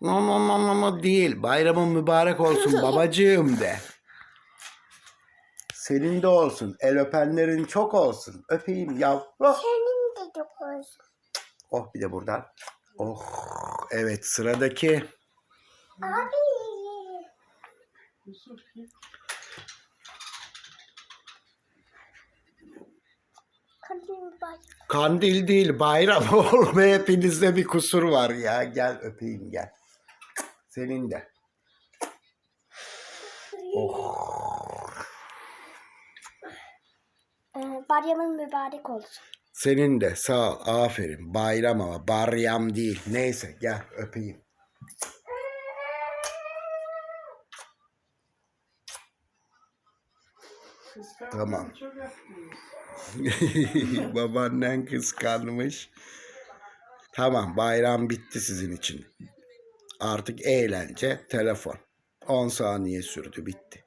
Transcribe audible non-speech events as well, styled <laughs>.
No no no değil. Bayramın mübarek olsun <laughs> babacığım de. Senin de olsun. El öpenlerin çok olsun. Öpeyim yavrum. Senin de çok olsun. Oh bir de buradan. Oh evet sıradaki. Abi. Kadın bak. Kandil değil bayram <laughs> oğlum. Hepinizde bir kusur var ya. Gel öpeyim gel. Senin de. Oh. Ee, bayramın mübarek olsun. Senin de sağ ol. Aferin. Bayram ama baryam değil. Neyse gel öpeyim. Tamam. <laughs> Babaannen kıskanmış. Tamam bayram bitti sizin için. Artık eğlence telefon. 10 saniye sürdü bitti.